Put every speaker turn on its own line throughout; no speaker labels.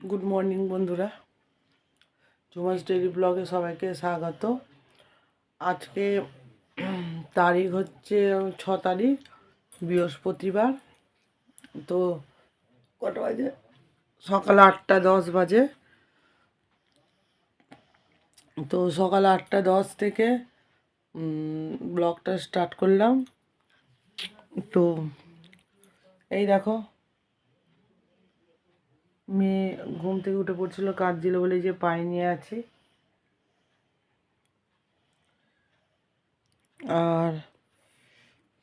Good morning বন্ধুরা। জুমাস daily ব্লগে সবাইকে স্বাগত। আজকে তারিখ হচ্ছে ছ তারিখ, বৃহস্পতিবার। তো কটা বাজে? সকাল আটটা দশ বাজে। তো সকাল আটটা দশ থেকে ব্লগটা স্টার্ট করলাম। তো এই দেখো। মেয়ে ঘুম থেকে উঠে পড়ছিল, কাঁদছিল বলে যে পায়ে নিয়ে আছি। আর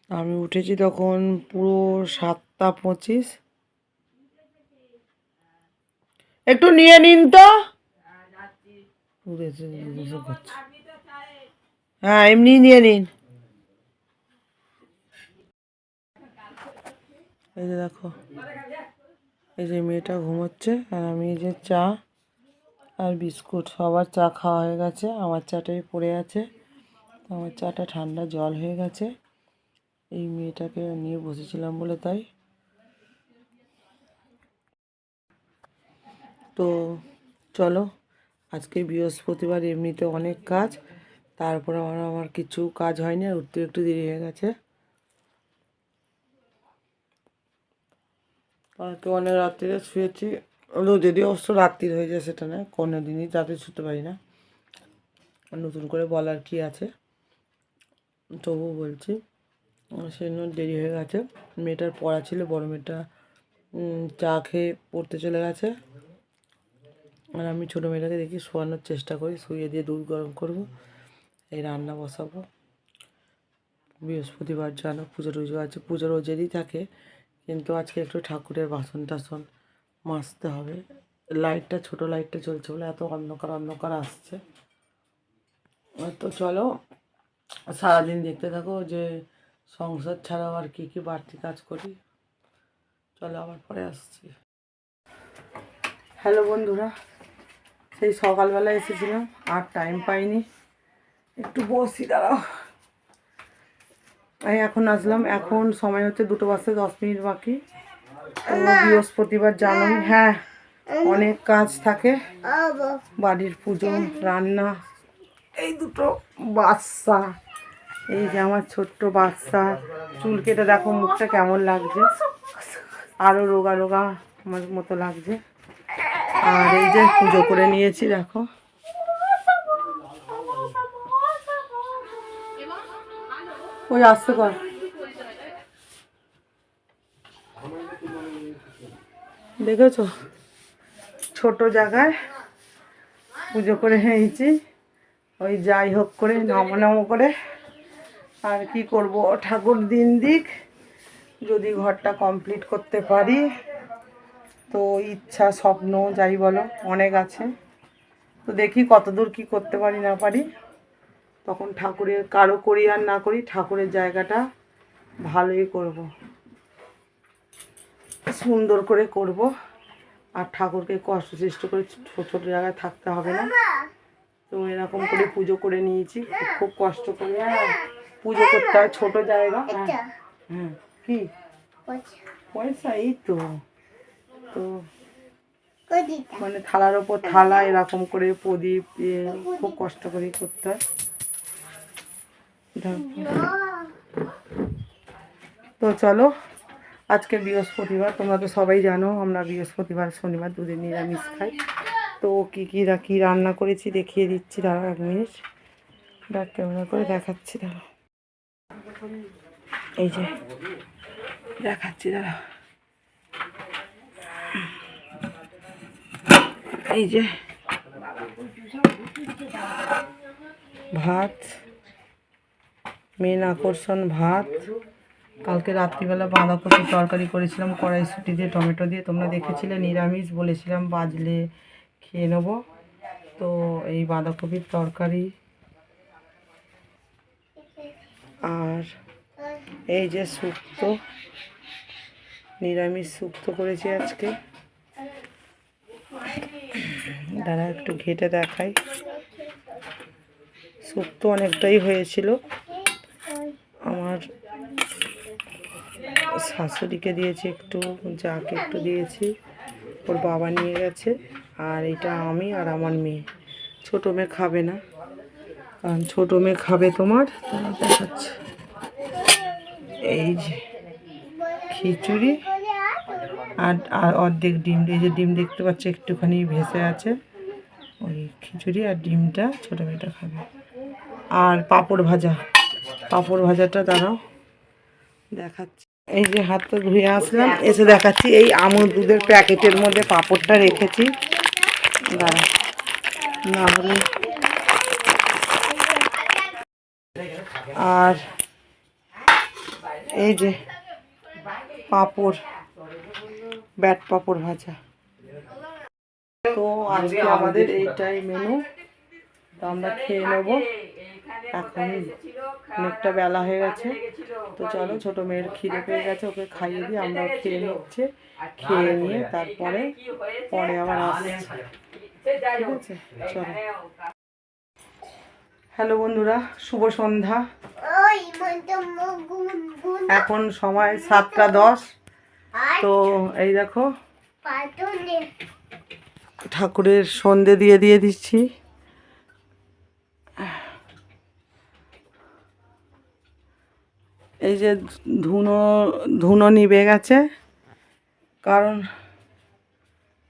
আমি উঠেছি তখন পুরো সাতটা পঁচিশ। একটু নিয়ে নিন তো। হ্যাঁ এমনি নিয়ে নিন। এই যে দেখো, এই যে মেয়েটা ঘুমোচ্ছে আর আমি এই যে চা আর বিস্কুট, সবার চা খাওয়া হয়ে গেছে, আমার চাটাই পড়ে আছে আমার চাটা ঠান্ডা জল হয়ে গেছে, এই মেয়েটাকে নিয়ে বসেছিলাম বলে তাই। তো চলো, আজকে বৃহস্পতিবার, এমনিতে অনেক কাজ, তারপরে আমার আমার কিছু কাজ হয়নি আর উঠতে একটু দেরি হয়ে গেছে। কালকে অনেক রাত্রিরে শুয়েছি। যদি অবশ্য রাত্রির হয়ে যায় সেটা না কোনো দিনই রাতে শুতে পারি না। নতুন করে বলার কি আছে? তবুও বলছি সেই জন্য দেরি হয়ে গেছে। মেয়েটার পড়া ছিল, বড় মেয়েটা চা খেয়ে পড়তে চলে গেছে। আর আমি ছোটো মেয়েটাকে দেখি শোয়ানোর চেষ্টা করি, শুয়ে দিয়ে দুধ গরম করব, এই রান্না বসাবো। বৃহস্পতিবার জানো, পুজো টুজো আছে পুজো রোজেরই থাকে। কিন্তু আজকে একটু ঠাকুরের বাসন টাসন মাজতে হবে। লাইটটা, ছোট লাইটটা চলছে বলে এত অন্ধকার অন্ধকার আসছে। তো চলো, সারাদিন দেখতে থাকো যে সংসার ছাড়াও আর কী কী বাড়তি কাজ করি। চলো আবার পরে আসছি। হ্যালো বন্ধুরা, সেই সকালবেলা এসেছিলাম, আর টাইম পাইনি। একটু বসি, দাঁড়াও। এখন আসলাম। এখন সময় হচ্ছে দুটো বাজতে দশ মিনিট বাকি। বৃহস্পতিবার জানুন হ্যাঁ অনেক কাজ থাকে। বাড়ির পুজো রান্না এই দুটো বাচ্চা। এই যে আমার ছোট্ট বাচ্চা। চুল কেটে দেখো মুখটা কেমন লাগছে। আরও রোগা রোগা আমার মতো লাগছে। আর এই যে পুজো করে নিয়েছি দেখো। ওই আসতে কর। দেখেছ? ছোট জায়গায় পুজো করে নিয়েছি ওই যাই হোক করে, নম নম করে। আর কি করব? ঠাকুর দিন দিক, যদি ঘরটা কমপ্লিট করতে পারি। তো ইচ্ছা, স্বপ্ন, যাই বলো, অনেক আছে। তো দেখি কতদূর কি করতে পারি, না পারি। তখন ঠাকুরের কারও করি আর না করি ঠাকুরের জায়গাটা ভালোই করব। সুন্দর করে করব। আর ঠাকুরকে কষ্ট সৃষ্ট করে ছোট ছোট জায়গায় থাকতে হবে না। তো এরকম করে পুজো করে নিয়েছি খুব- কষ্ট করে। হ্যাঁ, পুজো করতে হয় ছোট জায়গা। হ্যাঁ হ্যাঁ কি? পয়সা। এই তো। তো মানে থালার ওপর থালা এরকম করে প্রদীপ খুব কষ্ট করে করতে হয়। তো চলো, আজকে বৃহস্পতিবার, তোমরা তো সবাই জানো, আমরা বৃহস্পতিবার, শনিবার দুদিন নিরামিষ খাই। তো কী কী রা- কী রান্না করেছি দেখিয়ে দিচ্ছি, দাঁড়াও এক মিনিট। ব্যাক ক্যামেরা করে দেখাচ্ছি, দাঁড়াও। এই যে, দেখাচ্ছি, দাঁড়াও। এই যে, ভাত মেন আকর্ষণ ভাত। কালকে রাত্রিবেলা বাঁধাকপি তরকারি করেছিলাম, কড়াইশুটি দিয়ে, টমেটো দিয়ে। তোমরা দেখেছিলে, নিরামিষ বলেছিলাম, বাজলে খেয়ে নেব। তো এই বাঁধাকপির তরকারি। আর এই যে শুক্তো, নিরামিষ শুক্তো করেছি আজকে। দাঁড়া একটু ঘেটে দেখাই। শুক্তো অনেকটাই হয়েছিল। আমার শাশুড়িকে দিয়েছি একটু, যাকে একটু দিয়েছি, ওর বাবা নিয়ে গেছে, আর এটা আমি আর আমার মেয়ে। ছোটো মেয়ে খাবে না। কারণ ছোটো মেয়ে খাবে তোমার, তাই দেখাচ্ছে। এই যে খিচুড়ি আর আর অর্ধেক ডিম, এই যে ডিম দেখতে পাচ্ছ, একটুখানি ভেসে আছে। ওই খিচুড়ি আর ডিমটা ছোটো মেয়েটা খাবে। আর পাঁপড় ভাজা। পাঁপড় ভাজাটা দাঁড়াও। দেখাচ্ছি। এই যে হাতটা ধুয়ে আসলাম এসে দেখাচ্ছি এই আমুল দুধের প্যাকেটের মধ্যে পাঁপড়টা রেখেছি। দাঁড়া না হলে আর এই যে পাঁপড় ব্যাট পাঁপড় ভাজা। তো আজকে আমাদের এইটাই মেনু তো আমরা খেয়ে নেব। এখন অনেকটা বেলা হয়ে গেছে। তো চলো ছোট মেয়ের খিদে পেয়ে গেছে ওকে খাইয়ে দিয়ে আমরা খেয়ে নিচ্ছে খেয়ে নিয়ে তারপরে পরে আবার আসছে। ঠিক আছে চলো। হ্যালো বন্ধুরা শুভ সন্ধ্যা। এখন সময় সাতটা দশ। তো এই দেখো ঠাকুরের সন্ধে দিয়ে দিয়ে দিচ্ছি। এই যে ধুনো ধুনো নিভে গেছে। কারণ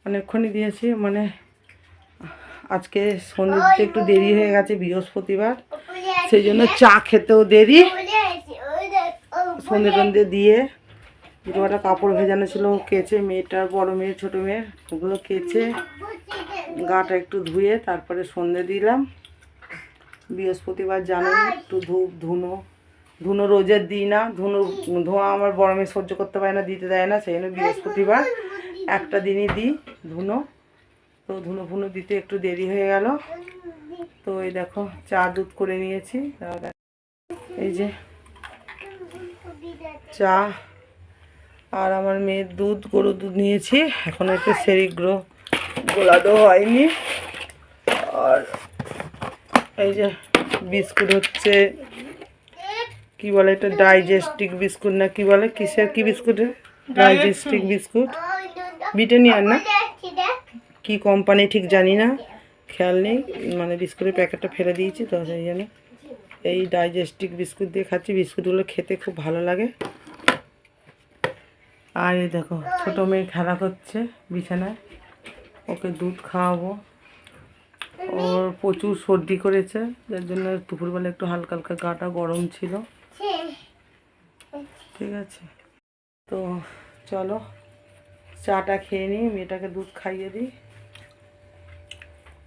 অনেকক্ষণই দিয়েছি মানে আজকে সন্ধ্যে দিতে একটু দেরি হয়ে গেছে, বৃহস্পতিবার। সেই জন্য চা খেতেও দেরি। সন্ধে টন্ধে দিয়ে দুটো একটা কাপড় ভেজানো ছিল কেচে, মেয়েটার বড় মেয়ে, ছোটো মেয়ের, ওগুলো কেচে গাটা একটু ধুয়ে তারপরে সন্ধে দিলাম। বৃহস্পতিবার জানো একটু ধূপ, ধুনো। ধুনো রোজের দিই না, ধুনো, ধোঁয়া আমার বড় মেয়ে সহ্য করতে পারে না, দিতে দেয় না, সেই জন্য বৃহস্পতিবার একটা দিনই দিই ধুনো। তো ধুনো ফুনো দিতে একটু দেরি হয়ে গেল। তো এই দেখো, চা দুধ করে নিয়েছি। এই যে চা আর আমার মেয়ের দুধ, গরুর দুধ নিয়েছি। এখন একটু সেরিগ্রো গোলাদো হয়নি। আর এই যে বিস্কুট হচ্ছে কি বলে এটা ডাইজেস্টিক বিস্কুট না কি বলে? কিসের কি বিস্কুট ডাইজেস্টিক বিস্কুট ব্রিটানিয়ার না? কি কোম্পানি ঠিক জানি না। খেয়াল নেই। মানে বিস্কুটের প্যাকেটটা ফেলে দিয়েছি তো সেই জন্য। এই ডাইজেস্টিক বিস্কুট দিয়ে খাচ্ছি। বিস্কুটগুলো খেতে খুব ভালো লাগে। আর এই দেখো, ছোটো মেয়ে খেলা করছে বিছানায়। ওকে দুধ খাওয়াবো। ওর প্রচুর সর্দি করেছে। যার জন্য দুপুরবেলা একটু হালকা হালকা গাটা গরম ছিল। ঠিক আছে। তো চলো, চাটা খেয়ে নিই, মেয়েটাকে দুধ খাইয়ে দিই।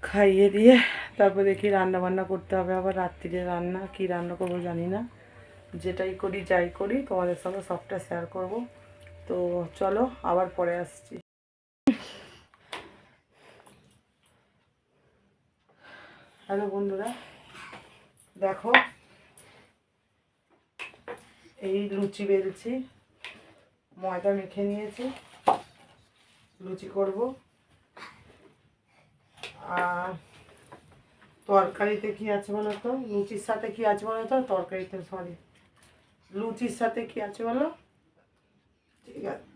খাইয়ে দিয়ে তারপর দেখি রান্না বান্না করতে হবে আবার রাত্রিরে রান্না, কি রান্না করব জানি না। যেটাই করি, যাই করি, তোমাদের সঙ্গে সবটা শেয়ার করব। তো চলো, আবার পরে আসছি। হ্যালো বন্ধুরা, দেখো এই লুচি বেলছি, ময়দা মেখে নিয়েছি, লুচি করব। আর তরকারিতে কি আছে বলো তো লুচির সাথে কি আছে বলো তো তরকারিতে সরি লুচির সাথে কি আছে বলো? ঠিক আছে।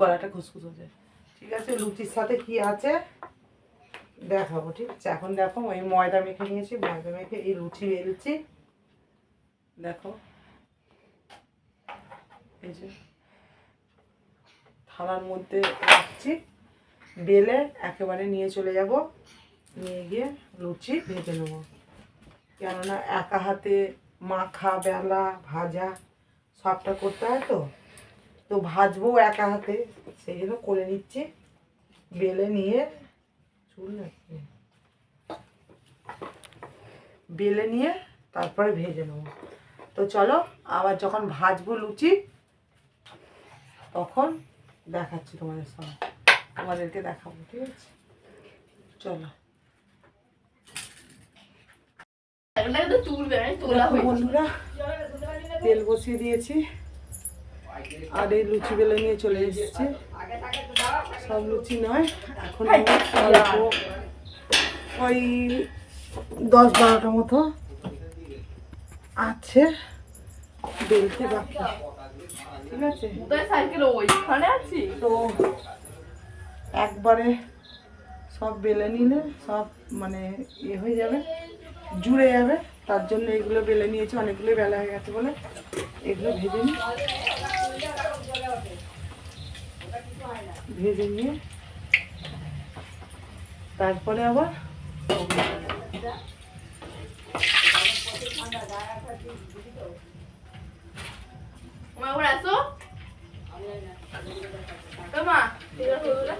গলাটা খুসখুস হয়ে যায়। ঠিক আছে, লুচির সাথে কি আছে? দেখাবো, ঠিক আছে? এখন দেখো ওই ময়দা মেখে নিয়েছি, ময়দা মেখে এই লুচি বেলছি। দেখো, এই যে থালার মধ্যে রাখছি, বেলে একেবারে নিয়ে চলে যাব। নিয়ে গিয়ে লুচি ভেজে নেব। কেননা একা হাতে মাখা, বেলা, ভাজা, সবটা করতে হয় তো। তো ভাজবো একা হাতে, সেই জন্য করে নিচ্ছি। বেলে নিয়ে চুল বেলে নিয়ে তারপরে ভেজে নেব। তো চলো আবার যখন ভাজবো লুচি তখন দেখাচ্ছি তোমাদের সঙ্গে। তোমাদেরকে দেখাবো ঠিক আছে? চলো। বন্ধুরা তেল বসিয়ে দিয়েছি। আর এই লুচি বেলে নিয়ে চলে এসেছি। সব লুচি নয় এখন ওই দশ বারোটা মতো আছে বেলতে বাকি। ঠিক আছে? তো একবারে সব বেলে নিলে সব মানে ইয়ে হয়ে যাবে জুড়ে যাবে। তার জন্য এগুলো বেলে নিয়েছি অনেকগুলো বেলা হয়ে গেছে বলে। এগুলো ভেজে নিই। ভেজে নিয়ে তারপরে আবার
আসো। তো মা ঠিক আছে ওগুলো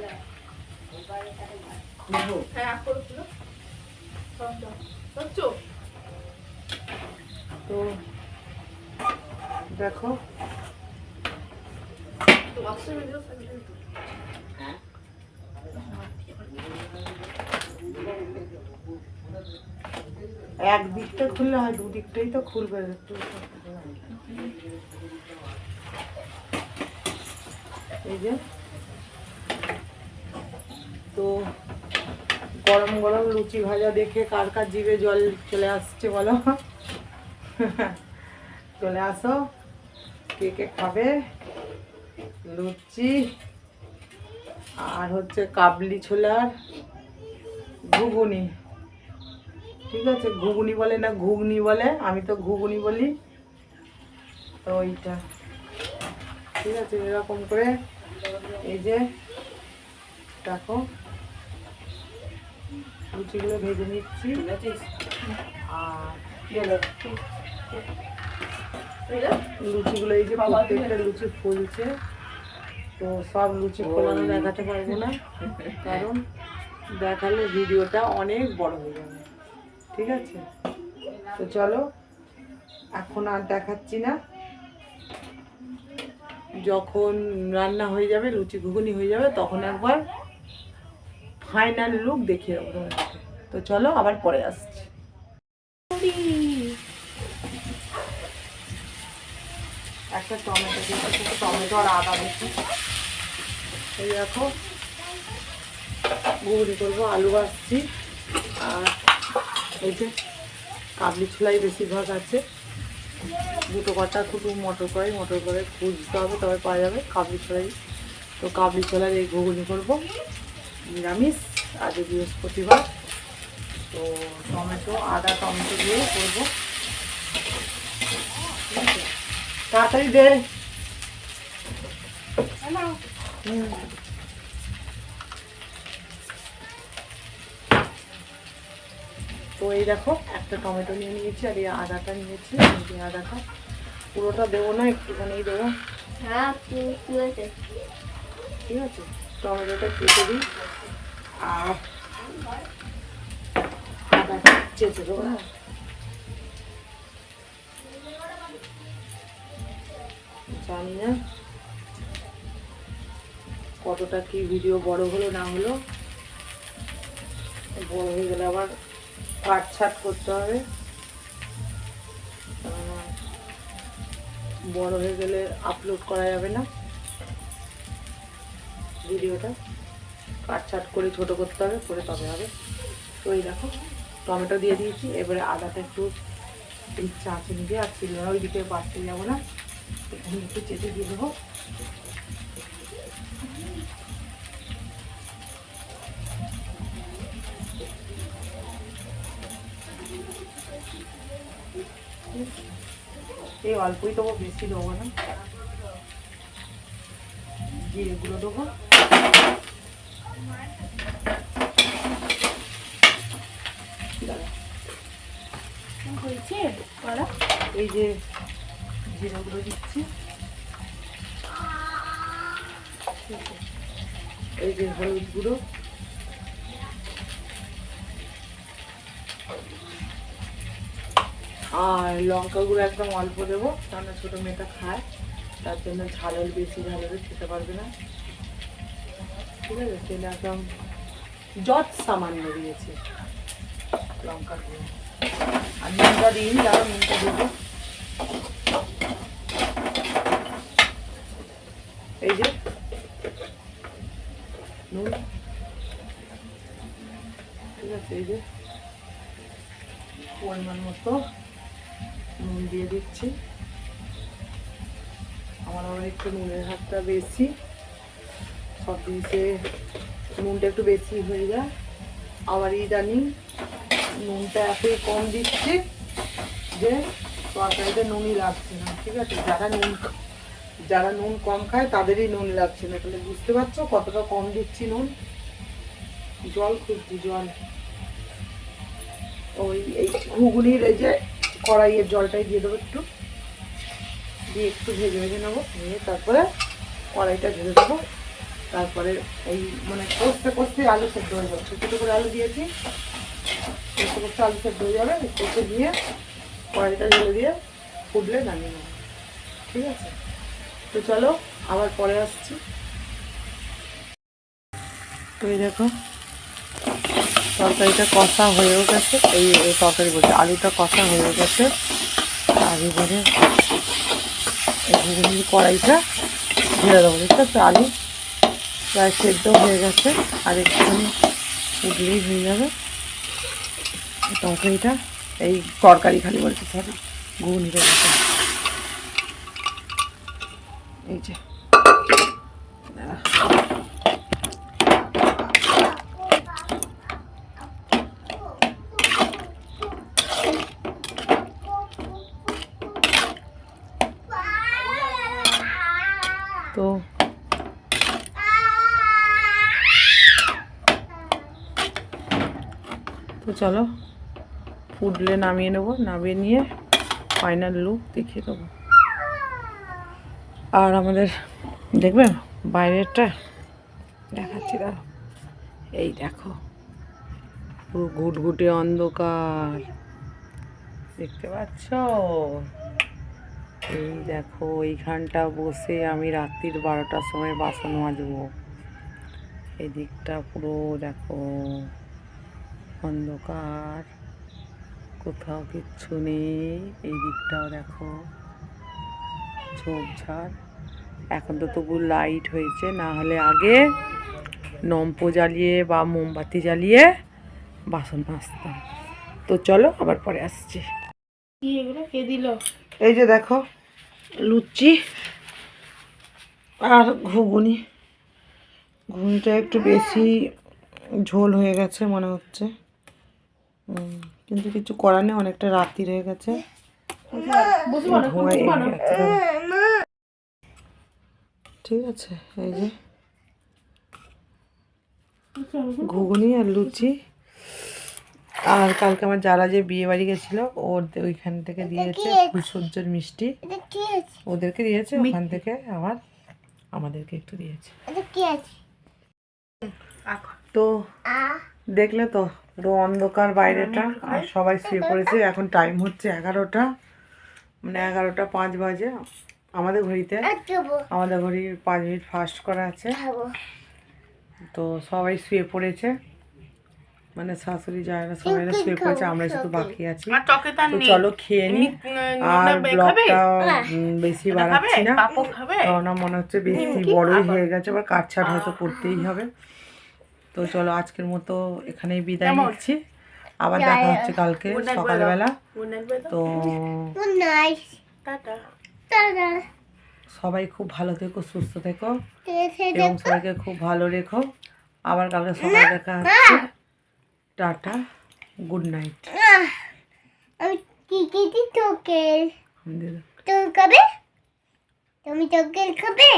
খুলবো
হ্যাঁ আপ করছিল সব সব সব চুপ
তো দেখো
তো বাক্সের ভিডিও সাইকেল
এক দিকটা খুললে হয়, দু দিকটাই তো খুলবে। একটু এই যে। তো গরম গরম লুচি ভাজা দেখে কার কার জিভে জল চলে আসছে বলো? চলে আসো। কে কে খাবে? লুচি। আর হচ্ছে কাবলি ছোলার ঘুগুনি। ঠিক আছে? ঘুগনি বলে না, ঘুগনি বলে। আমি তো ঘুগনি বলি। তো ওইটা ঠিক আছে, এরকম করে এই যে, দেখো। লুচিগুলো ভেজে নিচ্ছি। আর লুচিগুলো এই যে প্রত্যেকটা লুচি ফুলছে। তো সব লুচি ফোলানো দেখাতে পারব না। কারণ দেখালে ভিডিওটা অনেক বড় হয়ে যাবে। ঠিক আছে? তো চলো, এখন আর দেখাচ্ছি না। যখন রান্না হয়ে যাবে, লুচি ঘুগনি হয়ে যাবে, তখন একবার ফাইনাল লুক দেখিয়ে তো চলো, আবার পরে আসছি। একটা টমেটো টমেটো আর আদা দিচ্ছি এই দেখো, ঘুগনি করব, আলু ভাজছি, আর এই যে কাবলি ছোলাই বেশিরভাগ আছে। দুটো কটা শুধু মটর কড়াই মটর কড়াই খুঁজতে হবে, তবে পাওয়া যাবে কাবলি ছোলাই তো কাবলি ছোলার এই ঘুগনি করব। নিরামিষ আজ বৃহস্পতিবার। তো টমেটো, আদা টমেটো দিয়ে করব। তাড়াতাড়ি দে। হুম। তো এই দেখো একটা টমেটো নিয়ে নিয়েছি আর এই আদাটা নিয়েছি। এই আদাটা পুরোটা দেবো না একটুখানি দেবো।
হ্যাঁ
ঠিক আছে টমেটোটা কেটে দিই। আর আদাটা চেঁচে দেবো হ্যাঁ। জানি না কতটা কি ভিডিও বড় হলো না হলো। বড় হয়ে গেলে আবার কাট ছাট করতে হবে। বড় হয়ে গেলে আপলোড করা যাবে না। ভিডিওটা কাট ছাট করে ছোট করতে হবে, করে তবে হবে। তো এই দেখো, টমেটো দিয়ে দিয়েছি। এবারে আদাটা একটু চাঁচনি দিয়ে আর চিনি ওই দিকে বাড়তে যাব না। এখানে একটু চেটে দিয়ে দেবো। এই অল্পই দেবো বেশি দেবো না। জিরেগুলো দেবো।
হয়েছে? করা
এই যে জিরেগুলো দিচ্ছি। এই যে হলুদ গুঁড়ো। আর লঙ্কা গুঁড়ো একদম অল্প দেবো কারণ ছোটো মেয়েটা খায়, তার জন্য ঝালের বেশি ঝালের খেতে পারবে না। ঠিক আছে, তেলে একদম যত সামান্য দিয়েছি লঙ্কা গুঁড়ো আর নুনটা দিই যারা নুনটা দেবো। এই যে, নুন। ঠিক আছে, এই যে, পরিমাণ মতো। নুন দিয়ে দিচ্ছি। আমার আবার একটু নুনের হাতটা বেশি। সব জিনিসে নুনটা একটু বেশি হয়ে যায় আবার ইদানিং নুনটা এতই কম দিচ্ছি যে তরকারিতে নুনই লাগছে না, ঠিক আছে? যারা নুন যারা নুন কম খায় তাদেরই নুন লাগছে না। তাহলে বুঝতে পারছ কতটা কম দিচ্ছি নুন? জল খুঁজছি জল। ওই এই ঘুগনির এই যে কড়াইয়ের জলটাই দিয়ে দেবো একটু। দিয়ে একটু ভেজে ভেজে নেব। নিয়ে তারপরে কড়াইটা ভেজে দেবো। তারপরে এই মানে কষতে কষতে আলু সেদ্ধ হয়ে যাবে। ছোটো করে আলু দিয়েছি? কষতে কষতে আলু সেদ্ধ হয়ে যাবে। কষে দিয়ে কড়াইটা ঢেলে দিয়ে ফুটলে নামিয়ে নেব। ঠিক আছে? তো চলো, আবার পরে আসছি। তো এই দেখো তরকারিটা কষা হয়েও গেছে। এই তরকারি বলছে, আলুটা কষা হয়ে গেছে। আর এবারে কড়াইটা ঢেলে দেবো দেখতে পাচ্ছ আলু প্রায় সেদ্ধ হয়ে গেছে। আর একটুখানি উঠলেই হয়ে যাবে তরকারিটা, এই তরকারি খালি বলছে, সরি ঘুগনিটা এই যে দাঁড়া। তো তো চলো ফুটলে নামিয়ে নেব, নামিয়ে নিয়ে ফাইনাল লুক দেখিয়ে দেবো। আর আমাদের, দেখবে বাইরেরটা? দেখাচ্ছি দাও এই দেখো, পুরো ঘুটঘুটে অন্ধকার। দেখতে পাচ্ছ? এই দেখো, এইখানটা বসে আমি রাত্রির বারোটার সময় বাসন মাজবো। এদিকটা পুরো দেখো। অন্ধকার কোথাও কিচ্ছু নেই এই দিকটাও দেখো। ঝোপঝাড়। এখন তো তবু লাইট হয়েছে না হলে আগে নম্পো জ্বালিয়ে বা মোমবাতি জ্বালিয়ে বাসন মাজতাম। তো চলো আবার পরে আসছি।
কে দিল?
এই যে দেখো লুচি আর ঘুগুনি। ঘুগনিটা একটু বেশি ঝোল হয়ে গেছে মনে হচ্ছে। কিন্তু কিছু করার নেই অনেকটা রাত্রি হয়ে গেছে। ঠিক আছে এই যে। ঘুগনি আর লুচি। আর কালকে আমার যারা যে বিয়ে বাড়ি গেছিল ওর ওইখান থেকে দিয়েছে ফুলসজ্জার মিষ্টি। ওদেরকে দিয়েছে ওখান থেকে আবার আমাদেরকে একটু দিয়েছে। তো দেখলে তো পুরো অন্ধকার বাইরেটা আর সবাই শুয়ে পড়েছে। এখন টাইম হচ্ছে এগারোটা মানে এগারোটা পাঁচ বাজে আমাদের ঘড়িতে। আমাদের ঘড়ি পাঁচ মিনিট ফাস্ট করা আছে। তো সবাই শুয়ে পড়েছে। মানে শাশুড়ি যারা সবাই শুয়ে পড়েছে আমরা শুধু বাকি আছি।
আর টকে তার
তো চলো খেয়ে নি। আর ব্লগটা বেশি
খাবে
বাড়াচ্ছি না। কারণ মনে হচ্ছে বেশি বড়ই হয়ে গেছে আবার কাটছাট হয়তো করতেই হবে। তো চলো আজকের মতো এখানেই বিদায়? নিচ্ছি। আবার দেখা হচ্ছে কালকে। সকালবেলা।
গুড নাইট
তো
টাটা।
সবাই খুব ভালো থেকো সুস্থ থেকো এবং সবাইকে খুব ভালো রেখো। আবার কালকে সকালে দেখা হচ্ছে। টাটা গুড নাইট
আমি কি কি তোকে তুমি তোকে খাবে?